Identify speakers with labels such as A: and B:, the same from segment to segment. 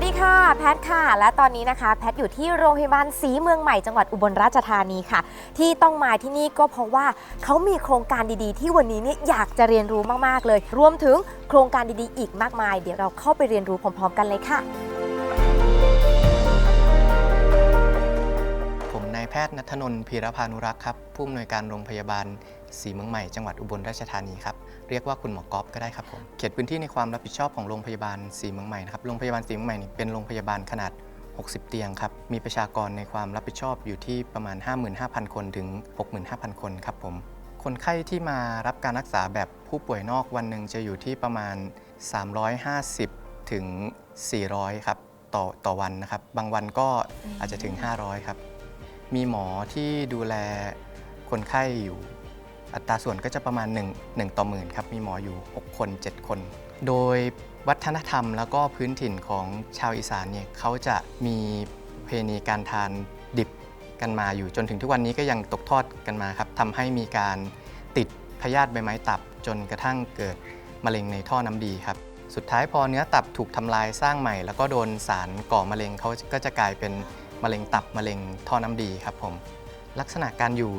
A: วัสดีค่ะ แพทค่ะ และตอนนี้นะคะ แพทอยู่ที่โรงพยาบาลศรีเมืองใหม่จังหวัดอุบลราชธานีค่ะ ที่ต้องมาที่นี่ก็เพราะว่าเขามีโครงการดีๆ ที่วันนี้เนี่ยอยากจะเรียนรู้มากๆเลย รวมถึงโครงการดีๆ อีกมากมาย เดี๋ยวเราเข้าไปเรียนรู้พร้อมๆ กันเลยค่ะ
B: ผมนายแพทย์นัทนนท์พีรพานุรักษ์ครับ ผู้อำนวยการโรงพยาบาล ศรีเมืองใหม่จังหวัดอุบลราชธานีครับเรียกว่าคุณหมอกอฟก็ได้ครับผมเขตพื้นที่ในความรับผิดชอบของโรงพยาบาลศรีเมืองใหม่นะครับโรงพยาบาลศรีเมืองใหม่นี่เป็นโรงพยาบาลขนาด 60 เตียงครับมีประชากรในความรับผิดชอบอยู่ที่ประมาณ 55,000 คนถึง 65,000 คนครับผมคนไข้ที่มารับการรักษาแบบผู้ป่วยนอกวันหนึ่งจะอยู่ที่ประมาณ 350 ถึง 400 ครับต่อต่อวันนะครับ บางวันก็อาจจะถึง 500 ครับ มีหมอที่ดูแลคนไข้อยู่ อัตราส่วนก็จะประมาณ 1 1ต่อหมื่นครับ มีหมออยู่ 6 คน 7 คน โดยวัฒนธรรมแล้วก็พื้นถิ่นของชาวอีสานเนี่ยเขาจะมีเพณีการทานดิบกันมาอยู่จนถึงทุกวันนี้ก็ยังตกทอดกันมาครับทำให้มีการติดพยาธิใบไม้ตับจนกระทั่งเกิดมะเร็งในท่อน้ำดีครับ สุดท้ายพอเนื้อตับถูกทำลายสร้างใหม่ แล้วก็โดนสารก่อมะเร็งเขาก็จะกลายเป็นมะเร็งตับมะเร็งท่อน้ำดีครับผมลักษณะการอยู่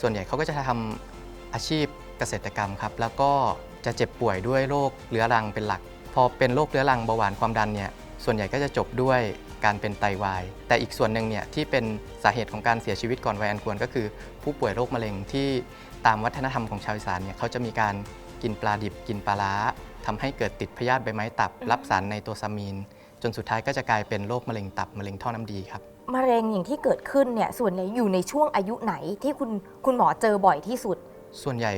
B: ส่วนใหญ่เขาก็จะทำ อาชีพเกษตรกรรมครับ แล้วก็จะเจ็บป่วยด้วยโรคเรื้อรังเป็นหลัก พอเป็นโรคเรื้อรังเบาหวานความดันเนี่ย ส่วนใหญ่ก็จะจบด้วยการเป็นไตวาย แต่อีกส่วนหนึ่งเนี่ยที่เป็นสาเหตุของการเสียชีวิตก่อนวัยอันควร ก็คือ ผู้ป่วยโรคมะเร็งที่ตามวัฒนธรรมของชาวอีสานเนี่ยเขาจะมีการกินปลาดิบกินปลาร้าทำให้เกิดติดพยาธิใบไม้ตับ
A: อืม
B: รับสารในตัวซามีน จนสุดท้ายก็จะกลายเป็นโรคมะเร็งตับมะเร็งท่อน้ำดีครับ
A: มะเร็งอย่างที่เกิดขึ้นเนี่ยส่วนใหญ่อยู่ในช่วงอายุไหนที่คุณคุณหมอเจอบ่อยที่สุด
B: ส่วนใหญ่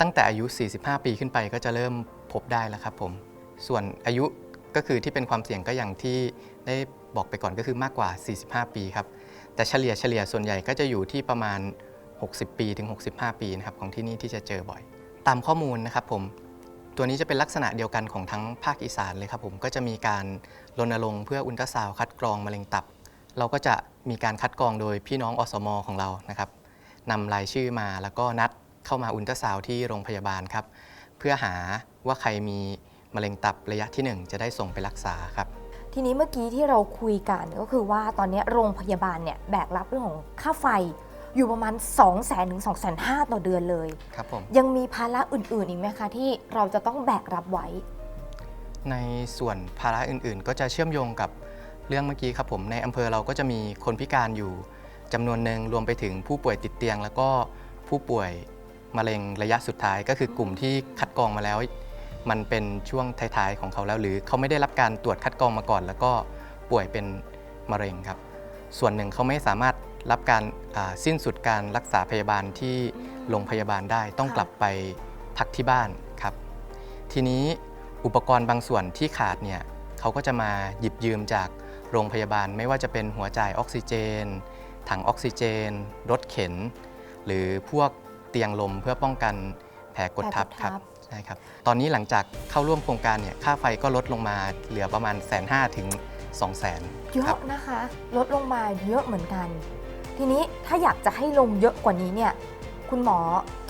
B: ตั้งแต่อายุ 45 ปีขึ้นไปก็จะเริ่มพบได้แล้วครับผม ส่วนอายุก็คือที่เป็นความเสี่ยงก็อย่างที่ได้บอกไปก่อนก็คือมากกว่า 45 ปีครับ แต่เฉลี่ยเฉลี่ยส่วนใหญ่ก็จะอยู่ที่ประมาณ 60 ปีถึง 65 ปีนะครับของที่นี่ที่จะเจอบ่อย ตามข้อมูลนะครับผม ตัวนี้จะเป็นลักษณะเดียวกันของทั้งภาคอีสานเลยครับผมก็จะมีการรณรงค์เพื่ออุลตราซาวคัดกรองมะเร็งตับ เราก็จะมีการคัดกรองโดยพี่น้องอสมของเรานะครับนำรายชื่อมาแล้วก็นัด เข้ามาอุลตราซาวด์ที่โรงพยาบาลครับ เพื่อหาว่าใครมีมะเร็งตับระยะที่ 1 จะได้ส่งไปรักษาครับ
A: ทีนี้เมื่อกี้ที่เราคุยกันก็คือว่าตอนนี้โรงพยาบาลเนี่ยแบกรับเรื่องของค่าไฟอยู่ประมาณ 2 0 0 0 0 0ถึง2 5 0 0 0ต่อเดือนเลย
B: ครับผม
A: ยังมีภาระอื่น ๆ อีกไหมคะ ที่เราจะต้องแบกรับไว้
B: ในส่วนภาระอื่น ๆ ก็จะเชื่อมโยงกับเรื่องเมื่อกี้ครับผม ในอำเภอเราก็จะมีคนพิการอยู่จำนวนหนึ่งรวมไปถึงผู้ป่วยติดเตียง แล้วก็ผู้ป่วย มะเร็งระยะสุดท้ายก็คือกลุ่มที่คัดกรองมาแล้ว มันเป็นช่วงท้ายๆของเขาแล้ว หรือเขาไม่ได้รับการตรวจคัดกรองมาก่อน แล้วก็ป่วยเป็นมะเร็งครับ ส่วนหนึ่งเขาไม่สามารถรับการสิ้นสุดการรักษาพยาบาลที่โรงพยาบาลได้ต้องกลับไปพักที่บ้านครับ ทีนี้อุปกรณ์บางส่วนที่ขาดเนี่ยเขาก็จะมาหยิบยืมจากโรงพยาบาล ไม่ว่าจะเป็นหัวจ่ายออกซิเจน ถังออกซิเจน รถเข็น หรือพวก เตียงลมเพื่อป้องกันแผลกดทับ
A: แผลกด
B: ครับ
A: ทับ
B: ใช่ครับ ตอนนี้หลังจากเข้าร่วมโครงการเนี่ยค่าไฟก็ลดลงมาเหลือประมาณแสนห้าถึง2 0 0 0 0 0
A: เยอะนะคะ ลดลงมาเยอะเหมือนกัน ทีนี้ถ้าอยากจะให้ลงเยอะกว่านี้เนี่ยคุณหมอ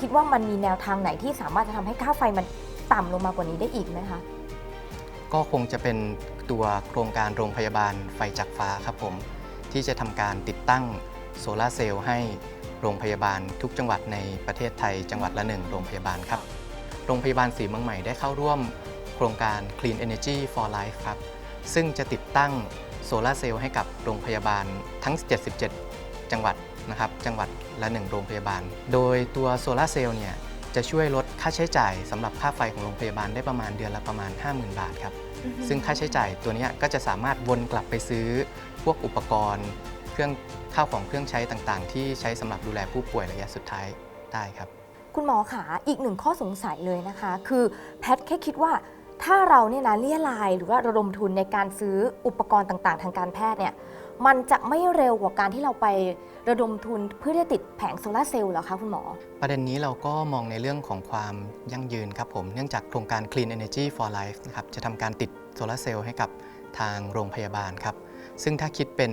A: คิดว่ามันมีแนวทางไหนที่สามารถจะทำให้ค่าไฟมันต่ำลงมากว่านี้ได้อีกไหมคะ
B: ก็คงจะเป็นตัวโครงการโรงพยาบาลไฟจากฟ้าครับผม ที่จะทำการติดตั้งโซลาร์เซลล์ให้ โรงพยาบาลทุกจังหวัดในประเทศไทย จังหวัดละหนึ่งโรงพยาบาลครับ โรงพยาบาลศรีเมืองใหม่ได้เข้าร่วมโครงการ Clean Energy for Life ครับ ซึ่งจะติดตั้งโซลาร์เซลล์ให้กับโรงพยาบาลทั้ง 77 จังหวัดนะครับจังหวัดละหนึ่งโรงพยาบาล โดยตัวโซลาร์เซลล์เนี่ยจะช่วยลดค่าใช้จ่ายสำหรับค่าไฟของโรงพยาบาลได้ประมาณเดือนละประมาณ 50,000 บาทครับ ซึ่งค่าใช้จ่ายตัวเนี้ยก็จะสามารถวนกลับไปซื้อพวกอุปกรณ์เค รื่องข้าวของเครื่องใช้ต่างๆ ที่ใช้สำหรับดูแลผู้ป่วยระยะสุดท้ายได้ครับ
A: คุณหมอขาอีกหนึ่งข้อสงสัยเลยนะคะ คือแพทย์แค่คิดว่าถ้าเราเนี่ยนะเลี่ยรายหรือว่าระดมทุนในการซื้ออุปกรณ์ต่างๆ ทางการแพทย์เนี่ยมันจะไม่เร็วกว่าการที่เราไประดมทุนเพื่อที่จะติดแผงโซลาร์เซลล์เหรอคะคุณหมอ
B: ประเด็นนี้เราก็มองในเรื่องของความยั่งยืนครับผม เนื่องจากโครงการ Clean Energy for Life นะครับจะทำการติดโซลาร์เซลล์ให้กับทางโรงพยาบาลครับ ซึ่งถ้าคิดเป็น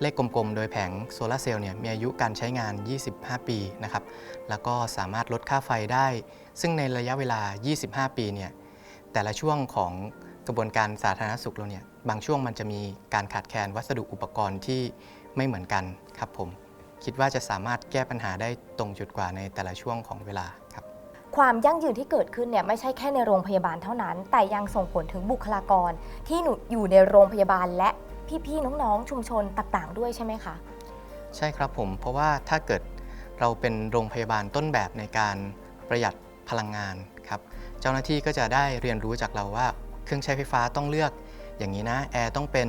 B: เลขกลมๆ โดยแผงโซลาร์เซลล์เนี่ยมีอายุการใช้งาน 25 ปีนะครับ แล้วก็สามารถลดค่าไฟได้ ซึ่งในระยะเวลา 25 ปีเนี่ยแต่ละช่วงของกระบวนการสาธารณสุขเราเนี่ยบางช่วงมันจะมีการขาดแคลนวัสดุอุปกรณ์ที่ไม่เหมือนกันครับผม คิดว่าจะสามารถแก้ปัญหาได้ตรงจุดกว่าในแต่ละช่วงของเวลาครับ
A: ความยั่งยืนที่เกิดขึ้นเนี่ยไม่ใช่แค่ในโรงพยาบาลเท่านั้น แต่ยังส่งผลถึงบุคลากรที่อยู่ในโรงพยาบาลและ พี่ๆน้องๆชุมชนต่างๆ ด้วยใช่ไหมคะ
B: ใช่ครับผมเพราะว่าถ้าเกิดเราเป็นโรงพยาบาลต้นแบบในการประหยัดพลังงานครับเจ้าหน้าที่ก็จะได้เรียนรู้จากเราว่า เครื่องใช้ไฟฟ้าต้องเลือกอย่างนี้นะแอร์ต้องเป็น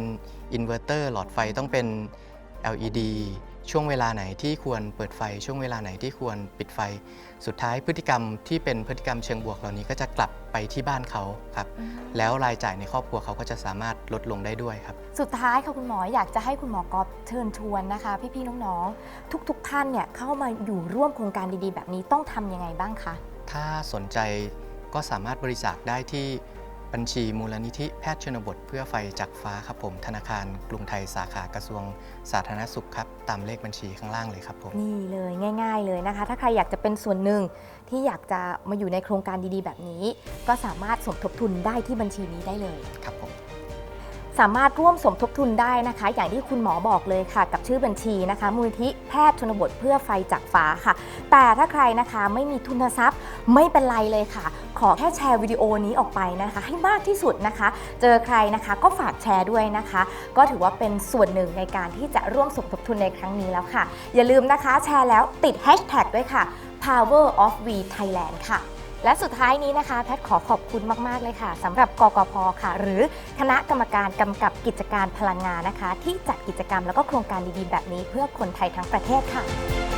B: อินเวอร์เตอร์หลอดไฟต้องเป็น LED ช่วงเวลาไหนที่ควรเปิดไฟ ช่วงเวลาไหนที่ควรปิดไฟ สุดท้ายพฤติกรรมที่เป็นพฤติกรรมเชิงบวกเหล่านี้ก็จะกลับไปที่บ้านเขาครับ แล้วรายจ่ายในครอบครัวเขาก็จะสามารถลดลงได้ด้วยครับ
A: สุดท้ายค่ะคุณหมออยากจะให้คุณหมอกอบเชิญชวนนะคะ พี่ๆน้องๆทุกๆท่านเนี่ยเข้ามาอยู่ร่วมโครงการดีๆ แบบนี้ต้องทำยังไงบ้างคะ
B: ถ้าสนใจก็สามารถบริจาคได้ที่ บัญชีมูลนิธิแพทย์ชนบทเพื่อไฟจากฟ้าครับผม ธนาคารกรุงไทยสาขากระทรวงสาธารณสุขครับ ตามเลขบัญชีข้างล่างเลยครับผม
A: นี่เลยง่าย ๆ เลยนะคะ ถ้าใครอยากจะเป็นส่วนหนึ่งที่อยากจะมาอยู่ในโครงการดีๆ แบบนี้ ก็สามารถสมทบทุนได้ที่บัญชีนี้ได้เลย
B: ครับผม
A: สามารถร่วมสมทบทุนได้นะคะ อย่างที่คุณหมอบอกเลยค่ะ กับชื่อบัญชีนะคะ มูลที่แพทย์ชนบทเพื่อไฟจากฟ้าค่ะ แต่ถ้าใครนะคะไม่มีทุนทรัพย์ไม่เป็นไรเลยค่ะ ขอแค่แชร์วิดีโอนี้ออกไปนะคะ ให้มากที่สุดนะคะ เจอใครนะคะก็ฝากแชร์ด้วยนะคะ ก็ถือว่าเป็นส่วนหนึ่งในการที่จะร่วมสมทบทุนในครั้งนี้แล้วค่ะ อย่าลืมนะคะแชร์แล้วติด hashtag ด้วยค่ะ power of v Thailand ค่ะ และสุดท้ายนี้นะคะแพทย์ขอขอบคุณมาก ๆ เลยค่ะสำหรับกกพค่ะ หรือคณะกรรมการกำกับกิจการพลังงานนะคะ ที่จัดกิจกรรมแล้วก็โครงการดีๆ แบบนี้เพื่อคนไทยทั้งประเทศค่ะ